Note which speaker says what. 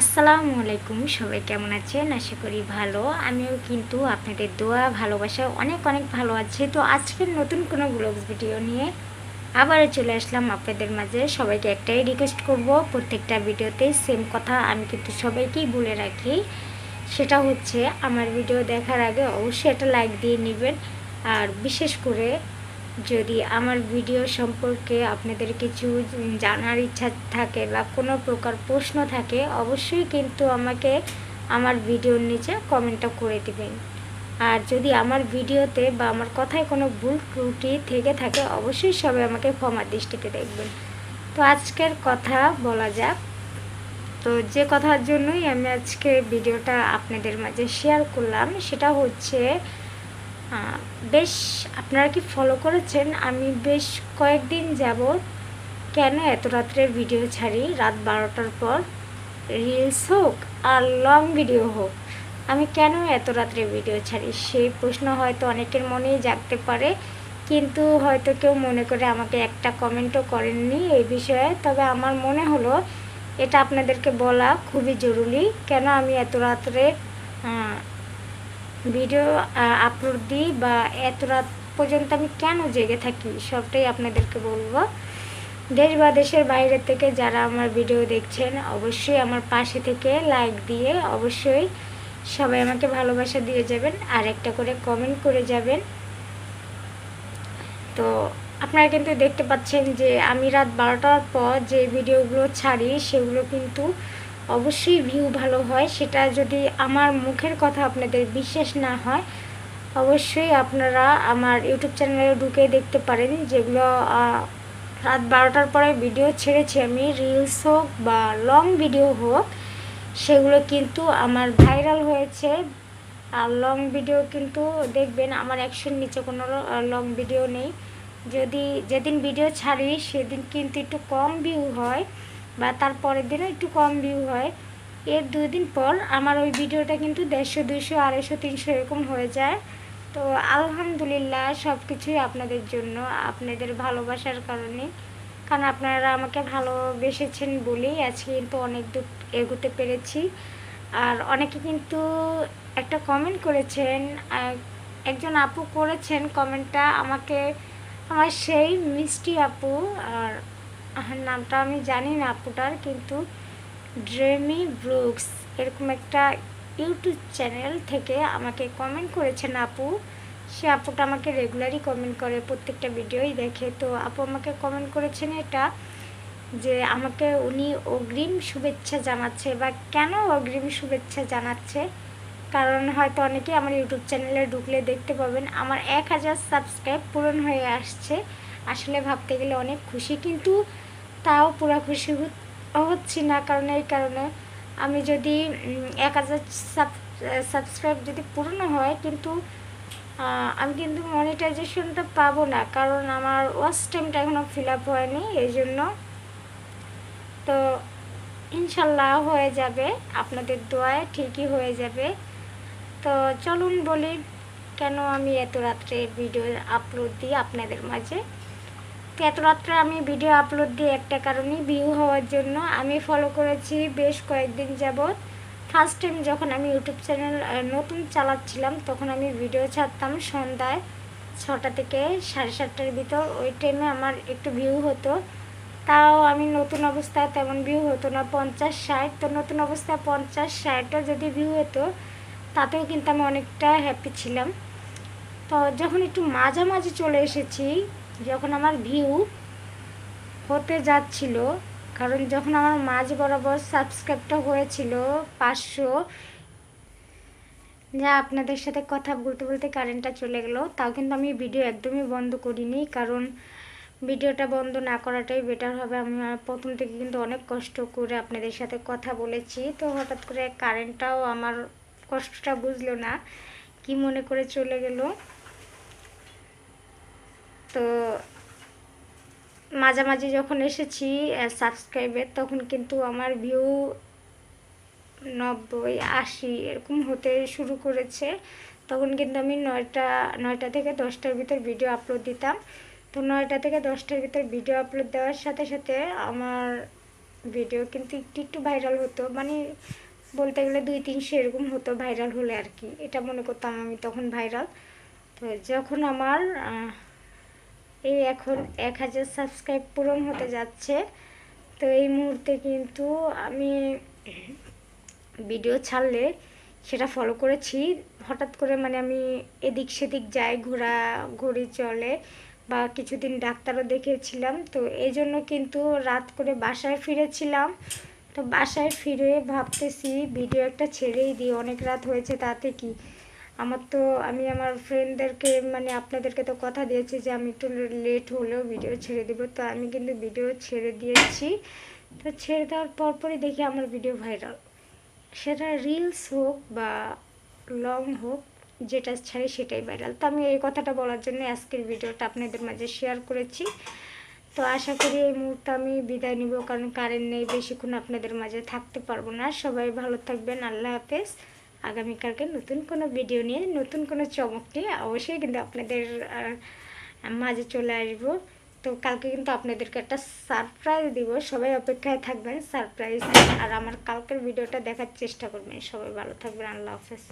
Speaker 1: আসসালামু আলাইকুম, সবাই কেমন আছেন? আশা করি ভালো। আমিও কিন্তু আপনাদের দোয়া, ভালোবাসা অনেক অনেক ভালো আছে। তো আজকের নতুন কোনো ব্লগস ভিডিও নিয়ে আবারও চলে আসলাম আপনাদের মাঝে। সবাইকে একটাই রিকোয়েস্ট করব, প্রত্যেকটা ভিডিওতে সেম কথা আমি কিন্তু সবাইকেই বলে রাখি। সেটা হচ্ছে, আমার ভিডিও দেখার আগে অবশ্যই একটা লাইক দিয়ে নেবেন। আর বিশেষ করে যদি আমার ভিডিও সম্পর্কে আপনাদের কিছু জানার ইচ্ছা থাকে বা কোনো প্রকার প্রশ্ন থাকে, অবশ্যই কিন্তু আমাকে আমার ভিডিওর নিচে কমেন্টটা করে দিবেন। আর যদি আমার ভিডিওতে বা আমার কথায় কোনো ভুল ত্রুটি থেকে থাকে, অবশ্যই সবাই আমাকে ক্ষমা দৃষ্টিতে দেখবেন। তো আজকের কথা বলা যাক। তো যে কথার জন্যই আমি আজকে ভিডিওটা আপনাদের মাঝে শেয়ার করলাম, সেটা হচ্ছে বেশ আপনারা কি ফলো করেছেন? আমি বেশ কয়েকদিন যাব কেন এত রাত্রে ভিডিও ছাড়ি? রাত বারোটার পর রিলস হোক আর লং ভিডিও হোক আমি কেন এত রাত্রে ভিডিও ছাড়ি? সেই প্রশ্ন হয়তো অনেকের মনেই জাগতে পারে কিন্তু হয়তো কেউ মনে করে আমাকে একটা কমেন্টও করেননি এই বিষয়ে। তবে আমার মনে হলো এটা আপনাদেরকে বলা খুবই জরুরি কেন আমি এত রাত্রে আহ, ভিডিও আপলোড দিই বা এত রাত পর্যন্ত আমি কেন জেগে থাকি সবটাই আপনাদেরকে বলব। দেশ বা দেশের বাইরে থেকে যারা আমার ভিডিও দেখছেন, অবশ্যই আমার পাশে থেকে লাইক দিয়ে অবশ্যই সবাই আমাকে ভালোবাসা দিয়ে যাবেন, আর একটা করে কমেন্ট করে যাবেন। তো আপনারা কিন্তু দেখতে পাচ্ছেন যে আমি রাত বারোটার পর যে ভিডিওগুলো ছাড়ি, সেগুলো কিন্তু অবশ্যই ভিউ ভালো হয়। সেটা যদি আমার মুখের কথা আপনাদের বিশ্বাস না হয়, অবশ্যই আপনারা আমার ইউটিউব চ্যানেলে ঢুকে দেখতে পারেন, যেগুলো রাত বারোটার পরে ভিডিও ছেড়েছি আমি রিলস হোক বা লং ভিডিও হোক, সেগুলো কিন্তু আমার ভাইরাল হয়েছে। আর লং ভিডিও কিন্তু দেখবেন আমার একশোর নিচে কোনো লং ভিডিও নেই। যদি, যেদিন ভিডিও ছাড়ি, সেদিন কিন্তু একটু কম ভিউ হয়। বা তার পরের দিনও একটু কম ভিউ হয়। এর দুই দিন পর আমার ওই ভিডিওটা কিন্তু দেড়শো, দুইশো, আড়াইশো, তিনশো এরকম হয়ে যায়। তো আলহামদুলিল্লাহ সব কিছুই আপনাদের জন্য, আপনাদের ভালোবাসার কারণে। কারণ আপনারা আমাকে ভালোবেসেছেন বলেই আজকে কিন্তু অনেক দূর এগোতে পেরেছি। আর অনেকে কিন্তু একটা কমেন্ট করেছেন একজন আপু করেছেন কমেন্টটা আমাকে, আমার সেই মিষ্টি আপু, আর নামটা আমি জানি না আপুটার, কিন্তু ড্রেমি ব্রুকস এরকম একটা ইউটিউব চ্যানেল থেকে আমাকে কমেন্ট করেছেন আপু। সে আপুটা আমাকে রেগুলারই কমেন্ট করে, প্রত্যেকটা ভিডিওই দেখে। তো আপু আমাকে কমেন্ট করেছেন এটা, যে আমাকে উনি অগ্রিম শুভেচ্ছা জানাচ্ছে, বা কেন অগ্রিম শুভেচ্ছা জানাচ্ছে? কারণ হয়তো অনেকেই আমার ইউটিউব চ্যানেলে ঢুকলে দেখতে পাবেন, আমার এক হাজার সাবস্ক্রাইব পূরণ হয়ে আসছে। আসলে ভাবতে গেলে অনেক খুশি, কিন্তু তাও পুরো খুশি হচ্ছি না। কারণ এই কারণে আমি যদি এক হাজার সাবস্ক্রাইব যদি পূর্ণ হয়, কিন্তু আমি কিন্তু মনিটাইজেশনটা পাবো না। কারণ আমার ওয়াচ টাইমটা এখনও ফিল আপ হয়নি, এই জন্য। তো ইনশাল্লাহ হয়ে যাবে। আপনাদের দোয়ায় ঠিকই হয়ে যাবে। তো চলুন বলি, কেন আমি এত রাত্রে ভিডিও আপলোড দিই আপনাদের মাঝে? তো এত রাত্রে আমি ভিডিও আপলোড দিই একটা কারণে ভিউ হওয়ার জন্য আমি ফলো করেছি বেশ কয়েকদিন যাবৎ। ফার্স্ট টাইম যখন আমি ইউটিউব চ্যানেল নতুন চালাচ্ছিলাম, তখন আমি ভিডিও ছাড়তাম সন্ধ্যায় ছটা থেকে সাড়ে সাতটার ভিতর। ওই টাইমে আমার একটু ভিউ হতো। তাও আমি নতুন অবস্থায় তেমন ভিউ হতো না, পঞ্চাশ ষাট। তো নতুন অবস্থায় পঞ্চাশ ষাটও যদি ভিউ হতো, তাতেও কিন্তু আমি অনেকটা হ্যাপি ছিলাম। তো যখন একটু মাঝামাঝি চলে এসেছি যখন আমার ভিউ হতে যাচ্ছিল, কারণ যখন আমার মাঝ বরাবর সাবস্ক্রাইবটা হয়েছিল পাঁচশো, যা আপনাদের সাথে কথা বলতে বলতে কারেন্টটা চলে গেলো, তাও কিন্তু আমি ভিডিও একদমই বন্ধ করিনি, কারণ ভিডিওটা বন্ধ না করাটাই বেটার হবে। আমি প্রথম থেকে কিন্তু অনেক কষ্ট করে আপনাদের সাথে কথা বলেছি, তো হঠাৎ করে কারেন্টটাও আমার কষ্টটা বুঝলো না, কি মনে করে চলে গেল। তো মাঝামাঝি যখন এসেছি সাবস্ক্রাইবের তখন কিন্তু আমার ভিউ নব্বই, আশি এরকম হতে শুরু করেছে। তখন কিন্তু আমি নয়টা নয়টা থেকে দশটার ভিতর ভিডিও আপলোড দিতাম। তো নয়টা থেকে দশটার ভিতর ভিডিও আপলোড দেওয়ার সাথে সাথে আমার ভিডিও কিন্তু একটু একটু ভাইরাল হতো। মানে বলতে গেলে দুই তিনশো এরকম হতো ভাইরাল হলে আর কি। এটা মনে করতাম আমি তখন ভাইরাল তো যখন আমার এই এখন এক হাজার সাবস্ক্রাইব পূরণ হতে যাচ্ছে। তো এই মুহূর্তে কিন্তু আমি ভিডিও ছাড়লে সেটা ফলো করেছি। হঠাৎ করে মানে আমি এদিক সেদিক যাই ঘোরা ঘুরি চলে বা কিছুদিন ডাক্তারও দেখিয়েছিলাম। তো এই জন্য কিন্তু রাত করে বাসায় ফিরেছিলাম। তো বাসায় ফিরে ভাবতেছি ভিডিও একটা ছেড়েই দিই, অনেক রাত হয়েছে তাতে কি? আমার তো, আমি আমার ফ্রেন্ডদেরকে মানে আপনাদেরকে তো কথা দিয়েছি যে আমি একটু লেট হলেও ভিডিও ছেড়ে দেবো। তো আমি কিন্তু ভিডিও ছেড়ে দিয়েছি। তো ছেড়ে দেওয়ার পরপরই দেখি আমার ভিডিও ভাইরাল সেটা রিলস হোক বা লং হোক, যেটা ছাড়ে সেটাই ভাইরাল তো আমি এই কথাটা বলার জন্য আজকের ভিডিওটা আপনাদের মাঝে শেয়ার করেছি। তো আশা করি এই মুহূর্তে আমি বিদায় নিব, কারণ কারেন্ট নেই, বেশিক্ষণ আপনাদের মাঝে থাকতে পারব না। সবাই ভালো থাকবেন, আল্লাহ হাফেজ। আগামীকালকে নতুন কোনো ভিডিও নিয়ে, নতুন কোনো চমক নিয়ে অবশ্যই কিন্তু আপনাদের মাঝে চলে আসব। তো কালকে কিন্তু আপনাদেরকে একটা সারপ্রাইজ দিব। সবাই অপেক্ষায় থাকবেন সারপ্রাইজ আর আমার কালকের ভিডিওটা দেখার চেষ্টা করবেন। সবাই ভালো থাকবেন। আল্লাহ হাফেজ।